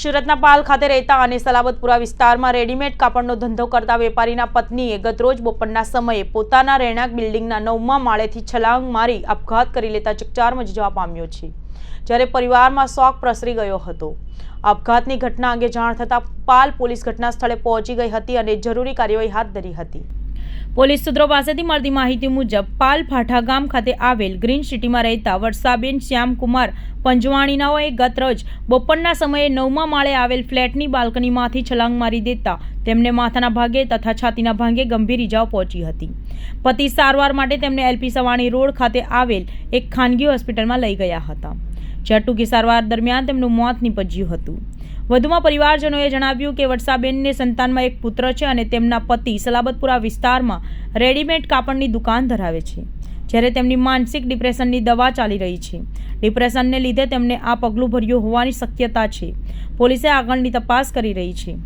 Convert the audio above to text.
સુરતના પાલ ખાતે રહેતા અને સલાબતપુરા વિસ્તારમાં રેડીમેડ કાપડનો ધંધો કરતા વેપારીના પત્નીએ ગતરોજ બપોરના સમયે પોતાના રહેણાંક બિલ્ડિંગના નવમા માળેથી છલાંગ મારી આપઘાત કરી લેતા ચકચાર મચી જવા પામ્યો છે, જ્યારે પરિવારમાં શોક પ્રસરી ગયો હતો. આપઘાતની ઘટના અંગે જાણ થતાં પાલ પોલીસ ઘટના સ્થળે પહોંચી ગઈ હતી અને જરૂરી કાર્યવાહી હાથ ધરી હતી. પોલીસ સૂત્રો પાસેથી મળતી માહિતી મુજબ પાલ ફાઠા ગામ ખાતે આવેલ ગ્રીન સિટીમાં રહેતા વર્ષાબેન શ્યામકુમાર પંજવાણીનાઓએ ગત રોજ બપોરના સમયે નવમા માળે આવેલ ફ્લેટની બાલ્કનીમાંથી છલાંગ મારી દેતા તેમને માથાના ભાગે તથા છાતીના ભાગે ગંભીર ઇજાઓ પહોંચી હતી. પતિ સારવાર માટે તેમને એલપી સવાણી રોડ ખાતે આવેલ એક ખાનગી હોસ્પિટલમાં લઈ ગયા હતા. જ્યાં ટૂંકી સારવાર દરમિયાન તેમનું મોત નીપજ્યું હતું. વધુમાં પરિવારજનોએ જણાવ્યું કે વર્ષાબેનને સંતાનમાં એક પુત્ર છે અને તેમના પતિ સલાબતપુરા વિસ્તારમાં રેડીમેડ કાપડની દુકાન ધરાવે છે, જ્યારે તેમની માનસિક ડિપ્રેશનની દવા ચાલી રહી છે. ડિપ્રેશનને લીધે તેમને આ પગલું ભર્યું હોવાની શક્યતા છે. પોલીસે આગળની તપાસ કરી રહી છે.